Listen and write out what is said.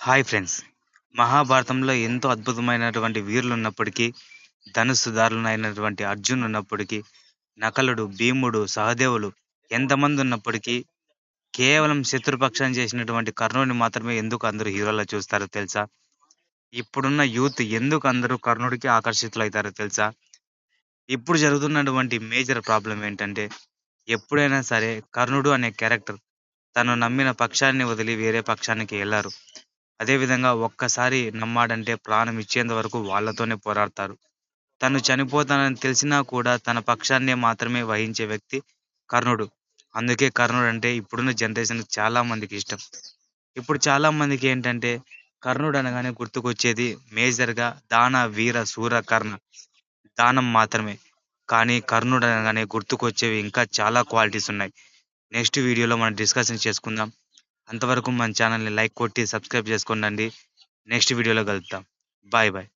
Hi friends. మహాభారతంలో ఎంతో అద్భుతమైనటువంటి వీరులు ఉన్నప్పటికీ ధనుస్సుదారులైనటువంటి అర్జున్ ఉన్నప్పటికీ నకలుడు భీముడు సహదేవులు ఎంతమంది ఉన్నప్పటికీ కేవలం శత్రుపక్షం చేసినటువంటి కర్ణుడిని మాత్రమే ఎందుకు అందరూ హీరోలా చూస్తారో తెలుసా? ఇప్పుడున్న యూత్ ఎందుకు అందరూ కర్ణుడికి ఆకర్షితులవుతారో తెలుసా? ఇప్పుడు జరుగుతున్నటువంటి మేజర్ ప్రాబ్లం ఏంటంటే ఎప్పుడైనా సరే కర్ణుడు అనే క్యారెక్టర్ తను నమ్మిన పక్షాన్ని వదిలి వేరే పక్షానికి వెళ్ళారు. అదేవిధంగా ఒక్కసారి నమ్మాడంటే ప్రాణం ఇచ్చేంత వరకు వాళ్ళతోనే పోరాడతారు. తను చనిపోతానని తెలిసినా కూడా తన పక్షాన్నే మాత్రమే వహించే వ్యక్తి కర్ణుడు. అందుకే కర్ణుడు అంటే ఇప్పుడున్న జనరేషన్ చాలా మందికి ఇష్టం. ఇప్పుడు చాలా మందికి ఏంటంటే కర్ణుడు అనగానే గుర్తుకొచ్చేది మేజర్గా దాన వీర సూర కర్ణ. దానం మాత్రమే. కానీ కర్ణుడు అనగానే గుర్తుకొచ్చేవి ఇంకా చాలా క్వాలిటీస్ ఉన్నాయి. నెక్స్ట్ వీడియోలో మనం డిస్కషన్ చేసుకుందాం. అంతవరకు మన ఛానల్ని లైక్ కొట్టి సబ్స్క్రైబ్ చేసుకోండి నెక్స్ట్ వీడియోలో కలుద్దాం. Bye bye.